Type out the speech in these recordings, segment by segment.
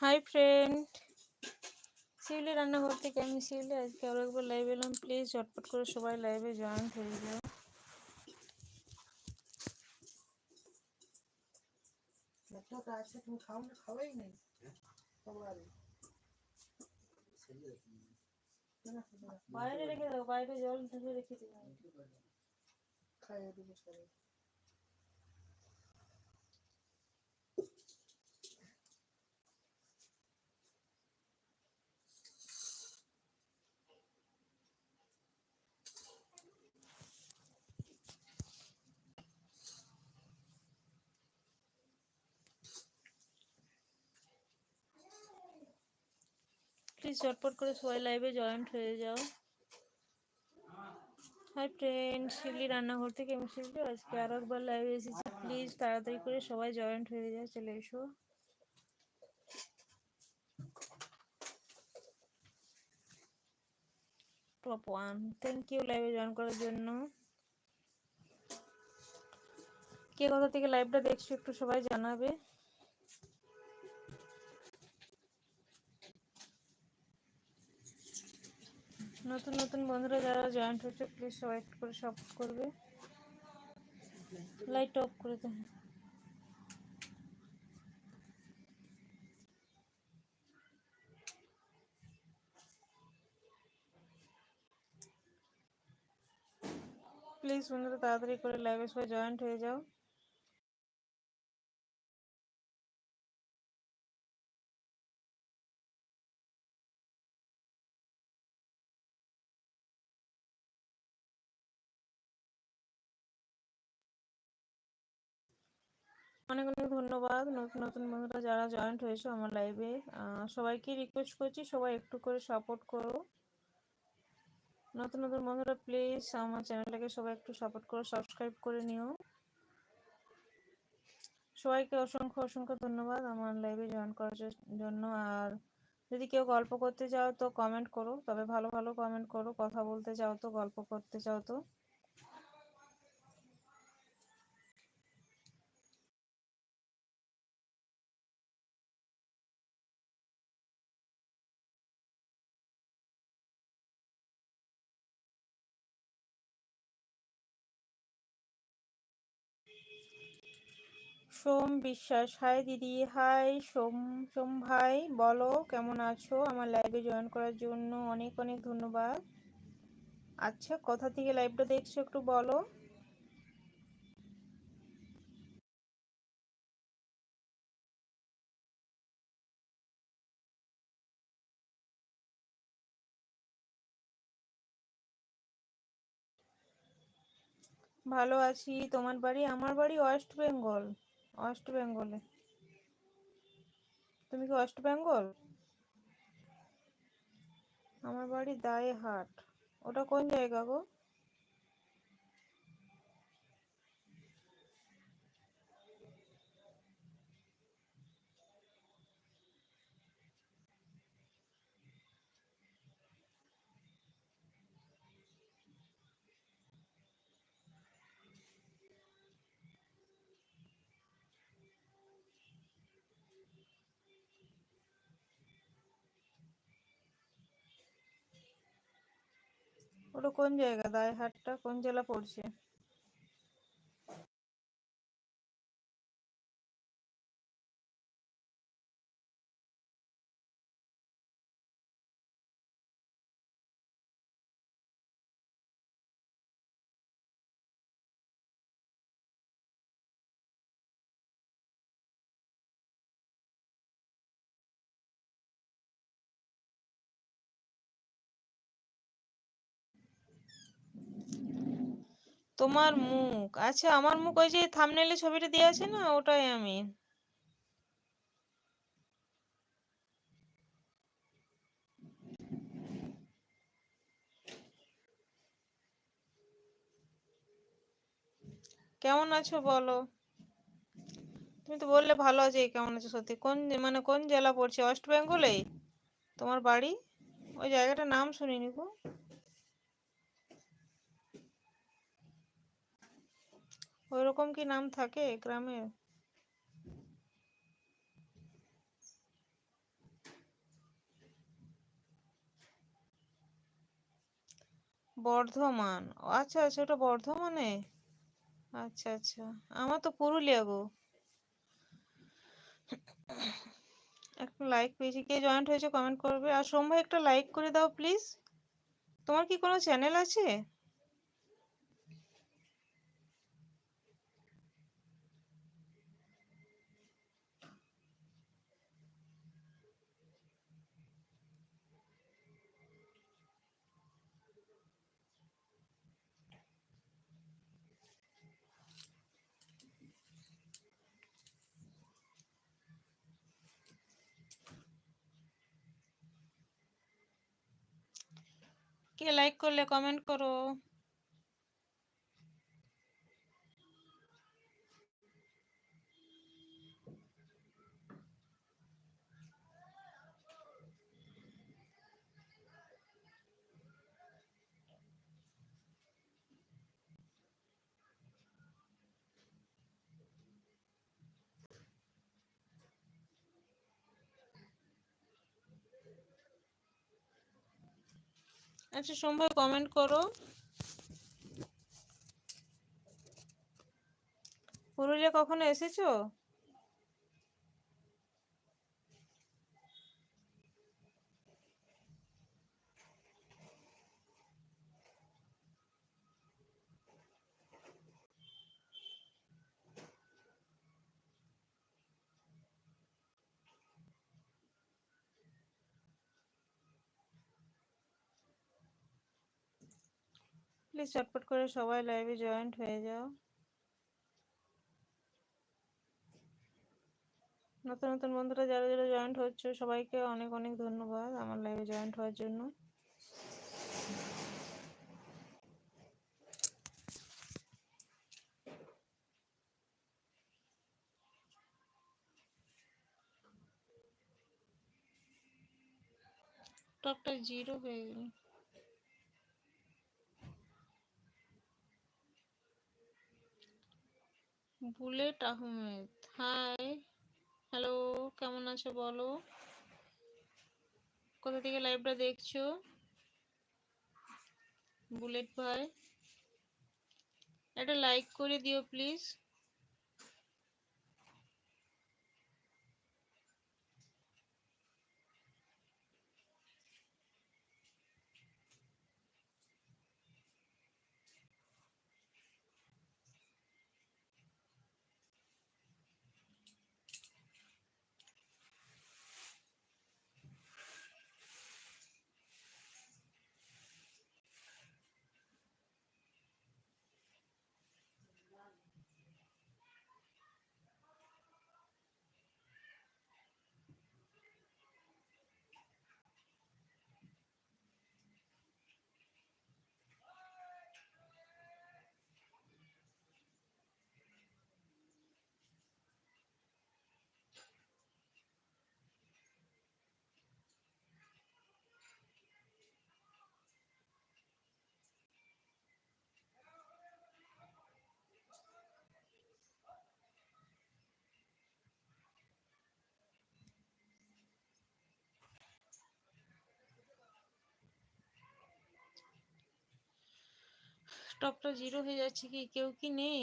Hi friend শিউলি রান্নাঘর থেকে আমি শিউলি আজকে আরও একবার লাইভ এলাম। প্লিজ ঝটপট করে সবাই লাইভে জয়েন হয়ে যাও। বাইরে রেখে দাও বাইরে জল ঢেলে রেখে দিও। খাইয়ে দেবো প্লিজ ঝটপট করে সবাই লাইভে জয়েন্ট হয়ে যাও। হাই ফ্রেন্ড শিউলি রান্নাঘর থেকে আমি শিউলি আজকে আরও একবার লাইভে এসেছি। প্লিজ তাড়াতাড়ি করে সবাই জয়েন্ট হয়ে যাও, চলে এসো। টপ ওয়ান থ্যাংক ইউ লাইভে জয়েন করার জন্য। কে কোথা থেকে লাইভটা দেখছ একটু সবাই জানাবে। নতুন নতুন বন্ধুরা যারা জয়েন্ট হচ্ছে প্লিজ সবাই একটু করে সাপোর্ট করবে। লাইট অফ করে দেন। প্লিজ বন্ধুরা, তাড়াতাড়ি করে লাইভে সবাই জয়েন্ট হয়ে যাও। অনেক অনেক ধন্যবাদ। নতুন নতুন বন্ধুরা যারা জয়েন্ট হয়েছে আমার লাইভে সবাইকে রিকোয়েস্ট করছি সবাই একটু করে সাপোর্ট করো। নতুন নতুন বন্ধুরা প্লিজ আমার চ্যানেলটাকে সবাই একটু সাপোর্ট করো সাবস্ক্রাইব করে নিও। সবাইকে অসংখ্য অসংখ্য ধন্যবাদ আমার লাইভে জয়েন করার জন্য। আর যদি কেউ গল্প করতে চাও তো কমেন্ট করো, তবে ভালো ভালো কমেন্ট করো, কথা বলতে চাও তো, গল্প করতে চাও তো। সোম বিশ্বাস, হাই দিদি, হাই সোম সোম ভাই, বলো কেমন আছো? আমার লাইভে জয়েন করার জন্য অনেক অনেক ধন্যবাদ। আচ্ছা কোথা থেকে লাইভটা দেখছ একটু বলো? ভালো আছি। তোমার বাড়ি? আমার বাড়ি ওয়েস্ট বেঙ্গল। ওয়েস্ট বেঙ্গলে তুমি কি ওয়েস্ট বেঙ্গল আমার বাড়ি দায়ে হাট ওটা কোন জায়গা গো? ওটা কোন জায়গা? দায়হাটটা কোন জেলা পড়ছে? তোমার মুখ? আচ্ছা আমার মুখ ওই যে থামনেলে ছবিটা দেওয়া আছে না, ওটাই আমি। কেমন আছো বলো? তুমি তো বললে ভালো আছে, কেমন আছো সত্যি? কোন মানে কোন জেলা পড়ছে? ওয়েস্ট বেঙ্গলে? তোমার বাড়ি? ওই জায়গাটার নাম শুনিনি গো। ওইরকম কি নাম থাকে গ্রামের? বর্ধমান। আচ্ছা আচ্ছা ওটা বর্ধমানে? আচ্ছা আচ্ছা। আমার তো পুরুলিয়া গো। একটা লাইক পেয়েছি। কে জয়েন্ট হয়েছে কমেন্ট করবে। আর সোম ভাই একটা লাইক করে দাও প্লিজ তোমার কি কোনো চ্যানেল আছে? কে লাইক করলে কমেন্ট করো। আচ্ছা সোমবার কমেন্ট করো। পুরুলিয়া কখনো এসেছ? প্লিজ চটপট করে সবাই লাইভে জয়েন্ট হয়ে যাও। নতুন নতুন বন্ধুরা যারা যারা জয়েন্ট হচ্ছে, সবাইকে অনেক অনেক ধন্যবাদ আমার লাইভে জয়েন্ট হওয়ার জন্য। টপটা জিরো হয়ে গেল। বুলেট আহমেদ হাই হ্যালো কেমন আছো বলো? কোথা থেকে লাইভটা দেখছ? বুলেট ভাই। একটা লাইক করে দিও প্লিজ টপটা জিরো হয়ে যাচ্ছে কি? কেউ কি নেই?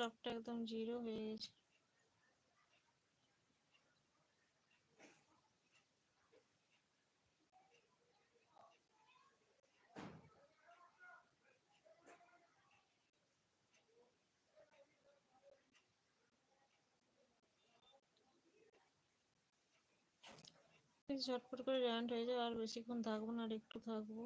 স্টকটা একদম জিরো হয়ে গেছে। ঝটপট করে জয়েন্ট হয়ে যাও আর বেশিক্ষণ থাকব না, আর একটু থাকব।